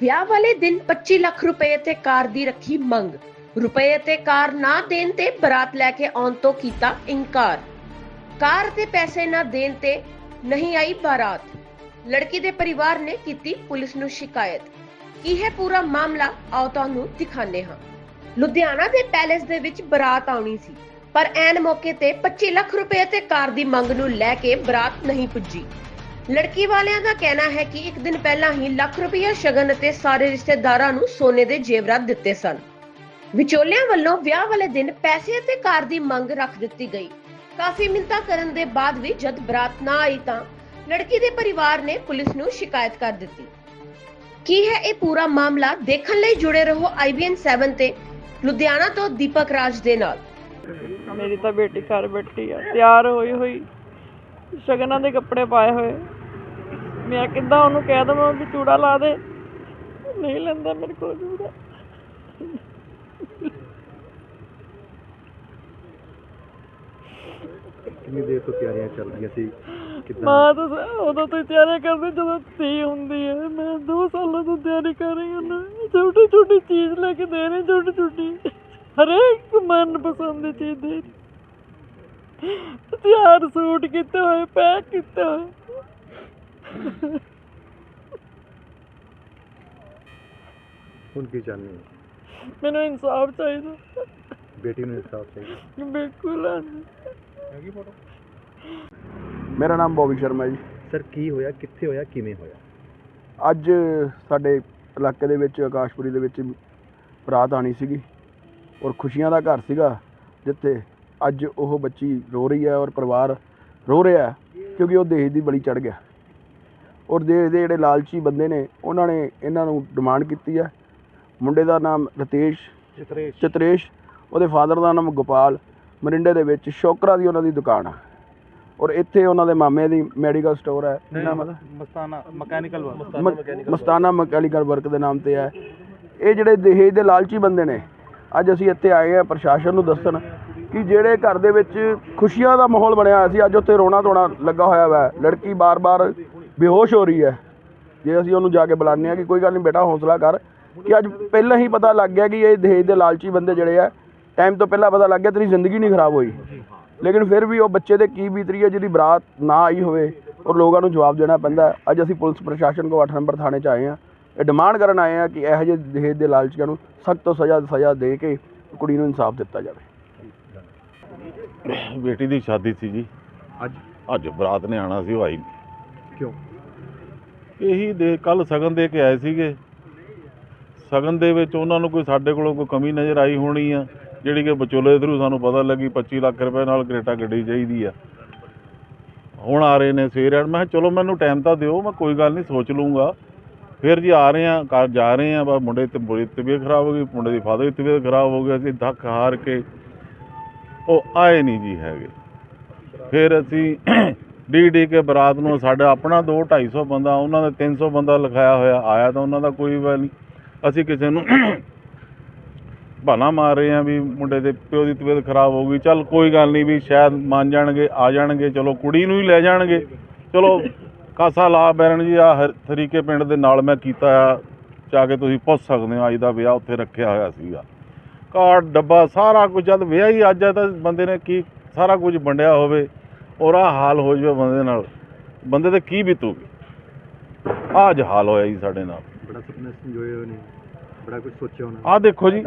ਵਿਆਹ ਵਾਲੇ ਦਿਨ 25 ਲੱਖ ਰੁਪਏ ਤੇ ਕਾਰ ਦੀ ਰੱਖੀ ਮੰਗ। ਰੁਪਏ ਤੇ ਕਾਰ ਨਾ ਦੇਣ ਤੇ ਬਰਾਤ ਲੈ ਕੇ ਆਉਣ ਤੋਂ ਕੀਤਾ ਇਨਕਾਰ। ਕਾਰ ਤੇ ਪੈਸੇ ਨਾ ਦੇਣ ਤੇ ਨਹੀਂ ਆਈ ਬਾਰਾਤ। ਲੜਕੀ ਦੇ ਪਰਿਵਾਰ ਨੇ ਕੀਤੀ ਪੁਲਿਸ ਨੂੰ ਸ਼ਿਕਾਇਤ। ਕੀ ਹੈ ਪੂਰਾ ਮਾਮਲਾ? ਆਓ ਤੁਹਾਨੂੰ ਦਿਖਾਉਂਦੇ ਹਾਂ। ਲੁਧਿਆਣਾ ਦੇ ਪੈਲੇਸ ਦੇ ਵਿੱਚ ਬਰਾਤ ਆਉਣੀ ਸੀ, ਪਰ ਐਨ ਮੌਕੇ ਤੇ 25 ਲੱਖ ਰੁਪਏ ਤੇ ਕਾਰ ਦੀ ਮੰਗ ਨੂੰ ਲੈ ਕੇ ਬਰਾਤ ਨਹੀਂ ਪੁੱਜੀ। ਲੜਕੀ ਵਾਲਿਆਂ ਦਾ ਕਹਿਣਾ ਹੈ ਕਿ ਇੱਕ ਦਿਨ ਪਹਿਲਾਂ ਹੀ ਲੱਖ ਰੁਪਇਆ ਸ਼ਗਨ ਅਤੇ ਸਾਰੇ ਰਿਸ਼ਤੇਦਾਰਾਂ ਨੂੰ ਸੋਨੇ ਦੇ ਜੇਵਰਾਤ ਦਿੱਤੇ ਸਨ। ਵਿਚੋਲਿਆਂ ਵੱਲੋਂ ਵਿਆਹ ਵਾਲੇ ਦਿਨ ਪੈਸੇ ਅਤੇ ਕਾਰ ਦੀ ਮੰਗ ਰੱਖ ਦਿੱਤੀ ਗਈ। ਕਾਫੀ ਮਿੰਤਾ ਕਰਨ ਦੇ ਬਾਅਦ ਵੀ ਜਦ ਬਰਾਤ ਨਾ ਆਈ ਤਾਂ ਲੜਕੀ ਦੇ ਪਰਿਵਾਰ ਨੇ ਪੁਲਿਸ ਨੂੰ ਸ਼ਿਕਾਇਤ ਕਰ ਦਿੱਤੀ। ਕੀ ਹੈ ਇਹ ਪੂਰਾ ਮਾਮਲਾ? ਦੇਖਣ ਲਈ ਜੁੜੇ ਰਹੋ IBN 7 ਤੇ, ਲੁਧਿਆਣਾ ਤੋਂ ਦੀਪਕ ਰਾਜ ਦੇ ਨਾਲ। ਮੇਰੀ ਤਾਂ ਬੇਟੀ ਘਰ ਬੈਠੀ ਆ, ਤਿਆਰ ਹੋਈ ਹੋਈ। ਸ਼ਗਨਾਂ ਦੇ ਕੱਪੜੇ ਪਾਏ ਹੋਏ। ਮੈਂ ਕਿੱਦਾਂ ਉਹਨੂੰ ਕਹਿ ਦਵਾਂ ਵੀ ਚੂੜਾ ਲਾ ਦੇ? ਨਹੀਂ ਲੈਂਦਾ ਮੇਰੇ ਕੋਲ ਚੂੜਾ। ਕਿੰਨੀ ਦੇਰ ਤੋਂ ਤਿਆਰੀਆਂ ਚੱਲ ਰਹੀਆਂ ਸੀ? ਕਿੱਦਾਂ? ਮਾਂ ਤਾਂ ਉਦੋਂ ਤੋਂ ਤਿਆਰੀ ਕਰਦੀ ਜਦੋਂ ਧੀ ਹੁੰਦੀ ਹੈ। ਮੈਂ 2 ਸਾਲਾਂ ਤੋਂ ਤਿਆਰੀ ਕਰ ਰਹੀ ਹਾਂ ਨਾ। ਛੋਟੀ ਛੋਟੀ ਚੀਜ਼ ਲੈ ਕੇ ਦੇ ਰਹੀ ਛੋਟੀ ਛੋਟੀ। ਹਰੇਕ ਮਨ ਪਸੰਦ ਦੀ ਚੀਜ਼ ਦੇ। ਤਿਆਰ ਸੂਟ ਕੀਤੇ ਹੋਏ ਪੈਕ ਕੀਤੇ ਹੋਏ। ਹੁਣ ਕੀ ਚਾਹੁੰਦੇ ਹੋ? ਮੈਨੂੰ ਇਨਸਾਫ ਚਾਹੀਦਾ। ਬੇਟੀ ਨੂੰ ਇਨਸਾਫ ਚਾਹੀਦਾ। ਬਿਲਕੁਲ ਮੇਰਾ ਨਾਮ ਬੋਬੀ ਸ਼ਰਮਾ ਜੀ। ਸਰ ਕੀ ਹੋਇਆ? ਕਿੱਥੇ ਹੋਇਆ? ਕਿਵੇਂ ਹੋਇਆ? ਅੱਜ ਸਾਡੇ ਇਲਾਕੇ ਦੇ ਵਿੱਚ ਆਕਾਸ਼ਪੁਰੀ ਦੇ ਵਿੱਚ ਬਰਾਤ ਆਣੀ ਸੀਗੀ ਔਰ ਖੁਸ਼ੀਆਂ ਦਾ ਘਰ ਸੀਗਾ ਜਿੱਥੇ ਅੱਜ ਉਹ ਬੱਚੀ ਰੋ ਰਹੀ ਹੈ ਔਰ ਪਰਿਵਾਰ ਰੋ ਰਿਹਾ ਹੈ ਕਿਉਂਕਿ ਉਹ ਦੇਸ਼ ਦੀ ਬਲੀ ਚੜ ਗਿਆ। ਔਰ ਦੇ ਜਿਹੜੇ ਲਾਲਚੀ ਬੰਦੇ ਨੇ ਉਹਨਾਂ ਨੇ ਇਹਨਾਂ ਨੂੰ ਡਿਮਾਂਡ ਕੀਤੀ ਹੈ ਮੁੰਡੇ ਦਾ ਨਾਮ ਰਤੇਸ਼ ਚਿਤਰੇਸ਼। ਚਤਰੇਸ਼ ਉਹਦੇ ਫਾਦਰ ਦਾ ਨਾਮ ਗੋਪਾਲ ਮਰਿੰਡੇ ਦੇ ਵਿੱਚ ਸ਼ੋਕਰਾ ਦੀ ਉਹਨਾਂ ਦੀ ਦੁਕਾਨ ਆ। ਔਰ ਇੱਥੇ ਉਹਨਾਂ ਦੇ ਮਾਮੇ ਦੀ ਮੈਡੀਕਲ ਸਟੋਰ ਹੈ ਮਸਤਾਨਾ ਮਕੈਨੀਕਲ ਮ- ਮਸਤਾਨਾ ਮਕੈਨੀਕਲ ਵਰਕ ਦੇ ਨਾਮ ਤੇ ਹੈ ਇਹ ਜਿਹੜੇ ਦਹੇਜ ਦੇ ਲਾਲਚੀ ਬੰਦੇ ਨੇ ਅੱਜ ਅਸੀਂ ਇੱਥੇ ਆਏ ਆ ਪ੍ਰਸ਼ਾਸਨ ਨੂੰ ਦੱਸਣ ਕਿ ਜਿਹੜੇ ਘਰ ਦੇ ਵਿੱਚ ਖੁਸ਼ੀਆਂ ਦਾ ਮਾਹੌਲ ਬਣਿਆ ਹੋਇਆ ਸੀ ਅੱਜ ਉੱਥੇ ਰੋਣਾ ਧੋਣਾ ਲੱਗਾ ਹੋਇਆ ਵਾ। ਲੜਕੀ ਬਾਰ-ਬਾਰ ਬੇਹੋਸ਼ ਹੋ ਰਹੀ ਹੈ। ਜੇ ਅਸੀਂ ਉਹਨੂੰ ਜਾ ਕੇ ਬੁਲਾਉਂਦੇ ਆ ਕਿ ਕੋਈ ਗੱਲ ਨਹੀਂ ਬੇਟਾ ਹੌਸਲਾ ਕਰ ਕਿ ਅੱਜ ਪਹਿਲਾਂ ਹੀ ਪਤਾ ਲੱਗ ਗਿਆ ਕਿ ਇਹ ਦਹੇਜ ਦੇ ਲਾਲਚੀ ਬੰਦੇ ਜਿਹੜੇ ਆ ਟਾਈਮ ਤੋਂ ਪਹਿਲਾਂ ਪਤਾ ਲੱਗ ਗਿਆ ਤੇਰੀ ਜ਼ਿੰਦਗੀ ਨਹੀਂ ਖਰਾਬ ਹੋਈ। ਲੇਕਿਨ ਫਿਰ ਵੀ ਉਹ ਬੱਚੇ ਤੇ ਕੀ ਬੀਤ ਰਹੀ ਹੈ ਜਿਹਦੀ ਬਰਾਤ ਨਾ ਆਈ ਹੋਵੇ ਔਰ ਲੋਕਾਂ ਨੂੰ ਜਵਾਬ ਦੇਣਾ ਪੈਂਦਾ। ਅੱਜ ਅਸੀਂ ਪੁਲਿਸ ਪ੍ਰਸ਼ਾਸਨ ਕੋ 8 ਨੰਬਰ ਥਾਣੇ 'ਚ ਆਏ ਹਾਂ। ਇਹ ਡਿਮਾਂਡ ਕਰਨ ਆਏ ਹਾਂ ਕਿ ਇਹੋ ਜਿਹੇ ਦਹੇਜ ਦੇ ਲਾਲਚੀਆਂ ਨੂੰ ਸਖਤ ਤੋਂ ਸਜ਼ਾ ਸਜ਼ਾ ਦੇ ਕੇ ਕੁੜੀ ਨੂੰ ਇਨਸਾਫ ਦਿੱਤਾ ਜਾਵੇ। ਬੇਟੀ ਦੀ ਸ਼ਾਦੀ ਸੀ ਜੀ। ਅੱਜ? ਅੱਜ ਬਰਾਤ ਨੇ ਆਣਾ ਸੀ ਉਹ ਆਈ ਇਹੀ ਦੇ ਕੱਲ ਸਗਨ ਦੇ ਕੇ ਆਏ ਸੀਗੇ। ਸਗਨ ਦੇ ਵਿੱਚ ਉਹਨਾਂ ਨੂੰ ਕੋਈ ਸਾਡੇ ਕੋਲੋਂ ਕੋਈ ਕਮੀ ਨਜ਼ਰ ਆਈ ਹੋਣੀ ਆ, ਜਿਹੜੀ ਕਿ ਵਿਚੋਲੇ ਥਰੂ ਸਾਨੂੰ ਪਤਾ ਲੱਗੀ 25 ਲੱਖ ਰੁਪਏ ਨਾਲ ਕਰੇਟਾ ਗੱਡੀ ਚਾਹੀਦੀ ਆ। ਹੁਣ ਆ ਰਹੇ ਨੇ ਸਵੇਰ, ਮੈਂ ਕਿਹਾ ਚਲੋ ਮੈਨੂੰ ਟਾਈਮ ਤਾਂ ਦਿਓ, ਮੈਂ ਕੋਈ ਗੱਲ ਨਹੀਂ, ਸੋਚ ਲੂੰਗਾ ਫਿਰ ਜੀ ਆ ਰਹੇ ਆ, ਘਰ ਜਾ ਰਹੇ ਆ, ਬਸ ਮੁੰਡੇ ਤੇ ਬੜੀ ਤਬੀਅਤ ਖਰਾਬ ਹੋ ਗਈ, ਮੁੰਡੇ ਦੀ ਫਾਦਰ ਦੀ ਤਬੀਅਤ ਖਰਾਬ ਹੋ ਗਈ, ਅਸੀਂ ਧੱਕ ਹਾਰ ਕੇ ਉਹ ਆਏ ਨਹੀਂ ਜੀ ਹੈਗੇ। ਫਿਰ ਅਸੀਂ ਡੀ ਡੀ ਕੇ ਬਰਾਤ ਨੂੰ ਸਾਡਾ ਆਪਣਾ 2 250 ਬੰਦਾ, ਉਹਨਾਂ ਦਾ 300 ਬੰਦਾ ਲਿਖਾਇਆ ਹੋਇਆ, ਆਇਆ ਤਾਂ ਉਹਨਾਂ ਦਾ ਕੋਈ ਵੀ ਨਹੀਂ। ਅਸੀਂ ਕਿਸੇ ਨੂੰ ਬਹਾਨਾ ਮਾਰ ਰਹੇ ਆ ਵੀ ਮੁੰਡੇ ਦੇ ਪਿਓ ਦੀ ਤਬੀਅਤ ਖਰਾਬ ਹੋ ਗਈ। ਚੱਲ ਕੋਈ ਗੱਲ ਨਹੀਂ ਵੀ ਸ਼ਾਇਦ ਮੰਨ ਜਾਣਗੇ, ਆ ਜਾਣਗੇ, ਚਲੋ ਕੁੜੀ ਨੂੰ ਹੀ ਲੈ ਜਾਣਗੇ। ਚਲੋ ਕਾਸਾ ਲਾ ਬੈਰਨ ਜੀ, ਆ ਤਰੀਕੇ ਪਿੰਡ ਦੇ ਨਾਲ ਮੈਂ ਕੀਤਾ ਆ, ਜਾ ਕੇ ਤੁਸੀਂ ਪੁੱਛ ਸਕਦੇ ਹੋ, ਅੱਜ ਦਾ ਵਿਆਹ ਉੱਥੇ ਰੱਖਿਆ ਹੋਇਆ ਸੀਗਾ। ਕਾਰਡ, ਡੱਬਾ, ਸਾਰਾ ਕੁਝ, ਜਦ ਵਿਆਹ ਹੀ ਅੱਜ ਹੈ ਤਾਂ ਬੰਦੇ ਨੇ ਕੀ ਸਾਰਾ ਕੁਝ ਵੰਡਿਆ ਹੋਵੇ। ਔਰ ਆਹ ਹਾਲ ਹੋ ਜਾਵੇ ਬੰਦੇ ਨਾਲ ਬੰਦੇ ਤੇ ਕੀ ਬੀਤੂਗੀ? ਆਹ ਅੱਜ ਹਾਲ ਹੋਇਆ ਜੀ ਸਾਡੇ ਨਾਲ। ਬੜਾ ਸੁਪਨਾ ਸੰਜੋਏ ਹੋਏ ਨੇ ਬੜਾ ਕੁਝ ਸੋਚਿਆ ਹੋਣਾ ਆਹ ਦੇਖੋ ਜੀ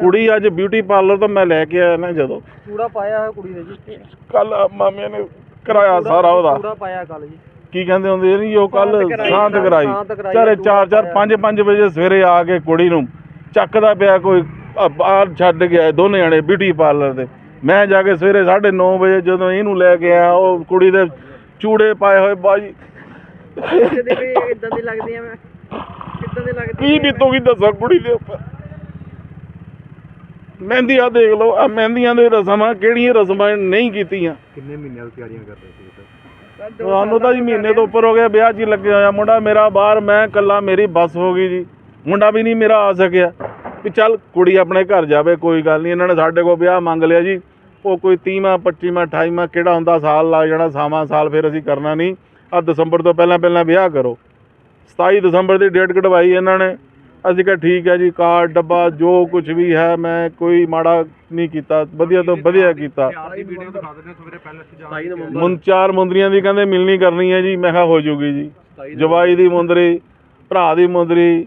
ਕੁੜੀ ਅੱਜ ਬਿਊਟੀ ਪਾਰਲਰ ਤੋਂ ਮੈਂ ਲੈ ਕੇ ਆਇਆ ਨਾ ਜਦੋਂ। ਚੂੜਾ ਪਾਇਆ ਹੋਇਆ ਕੁੜੀ ਨੇ ਜੀ। ਕੱਲ ਮਾਮਿਆਂ ਨੇ ਕਰਾਇਆ ਸਾਰਾ ਉਹਦਾ। ਚੂੜਾ ਪਾਇਆ ਕੱਲ ਜੀ। ਕੀ ਕਹਿੰਦੇ ਹੁੰਦੇ ਨਹੀਂ ਉਹ ਕੱਲ ਸਾਂਤ ਕਰਾਈ, ਚਾਰੇ ਚੂੜਾ 4 4 ਪਾਇਆ। 5 5 ਵਜੇ ਸਵੇਰੇ ਆ ਕੇ ਕੁੜੀ ਨੂੰ ਚੱਕਦਾ ਪਿਆ ਕੋਈ ਆ ਬਾਹਰ ਛੱਡ ਗਿਆ ਦੋਨੇ ਜਣੇ ਬਿਊਟੀ ਪਾਰਲਰ ਦੇ। ਮੈਂ ਜਾ ਕੇ ਸਵੇਰੇ 9:30 ਵਜੇ ਜਦੋਂ ਇਹਨੂੰ ਲੈ ਕੇ ਆਇਆ ਉਹ ਕੁੜੀ ਦੇ ਚੂੜੇ ਪਾਏ ਹੋਏ ਬਾਜੀ। ਕਿਤੇ ਵੀ ਇਦਾਂ ਦੀ ਲੱਗਦੀ ਆ ਮੈਂ। ਕਿੱਦਾਂ ਦੀ ਲੱਗਦੀ ਕੀ ਬੀਤੂਗੀ ਦੱਸੋ ਕੁੜੀ ਦੇ ਉੱਪਰ? ਮਹਿੰਦੀਆਂ ਦੇਖ ਲਓ ਆ ਮਹਿੰਦੀਆਂ ਦੇ ਰਸਮਾਂ ਕਿਹੜੀਆਂ ਰਸਮਾਂ ਨਹੀਂ ਕੀਤੀਆਂ? ਕਿੰਨੇ ਮਹੀਨਿਆਂ ਤੋਂ ਤਿਆਰੀਆਂ ਕਰ ਰਹੇ ਸੀ ਤੁਹਾਨੂੰ ਤਾਂ ਜੀ ਮਹੀਨੇ ਤੋਂ ਉੱਪਰ ਹੋ ਗਿਆ ਵਿਆਹ 'ਚ ਹੀ ਲੱਗੇ ਹੋਇਆ ਮੁੰਡਾ ਮੇਰਾ ਬਾਹਰ ਮੈਂ ਇਕੱਲਾ ਮੇਰੀ ਬੱਸ ਹੋ ਗਈ ਜੀ। ਮੁੰਡਾ ਵੀ ਨਹੀਂ ਮੇਰਾ ਆ ਸਕਿਆ। ਵੀ ਚੱਲ ਕੁੜੀ ਆਪਣੇ ਘਰ ਜਾਵੇ ਕੋਈ ਗੱਲ ਨਹੀਂ ਇਹਨਾਂ ਨੇ ਸਾਡੇ ਕੋਲ ਵਿਆਹ ਮੰਗ ਲਿਆ ਜੀ। ਉਹ ਕੋਈ 30ਵਾਂ 25ਵਾਂ 28ਵਾਂ ਕਿਹੜਾ ਹੁੰਦਾ ਸਾਲ ਲੱਗ ਜਾਣਾ ਸਾਵਾਂ ਸਾਲ ਫਿਰ ਅਸੀਂ ਕਰਨਾ ਨਹੀਂ। ਆ ਦਸੰਬਰ ਤੋਂ ਪਹਿਲਾਂ ਪਹਿਲਾਂ ਵਿਆਹ ਕਰੋ। 27 ਦਸੰਬਰ ਦੀ ਡੇਟ ਕਢਵਾਈ ਇਹਨਾਂ ਨੇ। ਅਸੀਂ ਕਿਹਾ ਠੀਕ ਹੈ ਜੀ ਕਾਰ ਡੱਬਾ ਜੋ ਕੁਝ ਵੀ ਹੈ ਮੈਂ ਕੋਈ ਮਾੜਾ ਨਹੀਂ ਕੀਤਾ ਵਧੀਆ ਤੋਂ ਵਧੀਆ ਕੀਤਾ। ਮੁੰ ਚਾਰ ਮੁੰਦਰੀਆਂ ਦੀ ਕਹਿੰਦੇ ਮਿਲਣੀ ਕਰਨੀ ਹੈ ਜੀ ਮੈਂ ਕਿਹਾ ਹੋ ਜੂਗੀ ਜੀ। ਜਵਾਈ ਦੀ ਮੁੰਦਰੀ ਭਰਾ ਦੀ ਮੁੰਦਰੀ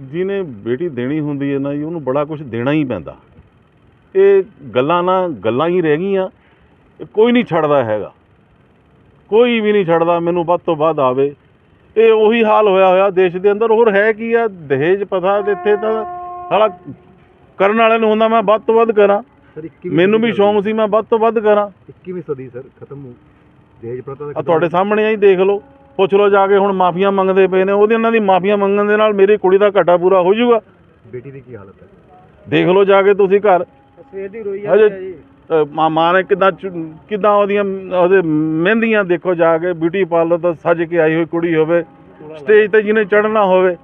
ਜਿਹਨੇ ਬੇਟੀ ਦੇਣੀ ਹੁੰਦੀ ਹੈ ਨਾ ਜੀ ਉਹਨੂੰ ਬੜਾ ਕੁਝ ਦੇਣਾ ਹੀ ਪੈਂਦਾ। ਇਹ ਗੱਲਾਂ ਨਾ ਗੱਲਾਂ ਹੀ ਰਹਿ ਗਈਆਂ। ਕੋਈ ਨਹੀਂ ਛੱਡਦਾ ਹੈਗਾ। ਕੋਈ ਵੀ ਨਹੀਂ ਛੱਡਦਾ ਮੈਨੂੰ ਵੱਧ ਤੋਂ ਵੱਧ ਆਵੇ। ਇਹ ਉਹੀ ਹਾਲ ਹੋਇਆ ਹੋਇਆ ਦੇਸ਼ ਦੇ ਅੰਦਰ। ਹੋਰ ਹੈ ਕੀ ਆ? ਦਹੇਜ ਪਤਾ ਇੱਥੇ ਤਾਂ ਸਾਲਾ ਕਰਨ ਵਾਲੇ ਨੂੰ ਹੁੰਦਾ ਮੈਂ ਵੱਧ ਤੋਂ ਵੱਧ ਕਰਾਂ। ਸਰ 21ਵੀਂ ਮੈਨੂੰ ਵੀ ਸ਼ੌਂਕ ਸੀ ਮੈਂ ਵੱਧ ਤੋਂ ਵੱਧ ਕਰਾਂ। 21ਵੀਂ ਸਦੀ ਸਰ ਖਤਮ ਹੋ ਦਹੇਜ ਪ੍ਰਥਾ ਤੁਹਾਡੇ ਸਾਹਮਣੇ ਆਈ ਦੇਖ ਲਓ। ਪੁੱਛ ਲਓ ਜਾ ਕੇ ਹੁਣ ਮਾਫੀਆਂ ਮੰਗਦੇ ਪਏ ਨੇ ਉਹਦੇ ਉਹਨਾਂ ਦੀ ਮਾਫੀਆਂ ਮੰਗਣ ਦੇ ਨਾਲ ਮੇਰੀ ਕੁੜੀ ਦਾ ਘਾਟਾ ਪੂਰਾ ਹੋ ਜਾਊਗਾ। ਬੇਟੀ ਦੀ ਕੀ ਹਾਲਤ ਹੈ? ਦੇਖ ਲਓ ਜਾ ਕੇ ਤੁਸੀਂ ਘਰ। ਸਵੇਰ ਦੀ ਰੋਈ ਮਾਂ ਮਾਂ ਨੇ ਕਿਦਾਂ ਕਿਦਾਂ ਉਹਦੀਆਂ ਉਹਦੇ ਮਹਿੰਦੀਆਂ ਦੇਖੋ ਜਾ ਕੇ ਬਿਊਟੀ ਪਾਰਲਰ ਤੋਂ ਸੱਜ ਕੇ ਆਈ ਹੋਈ ਕੁੜੀ ਹੋਵੇ ਸਟੇਜ ਤੇ ਜਿਹਨੇ ਚੜ੍ਹਨਾ ਹੋਵੇ।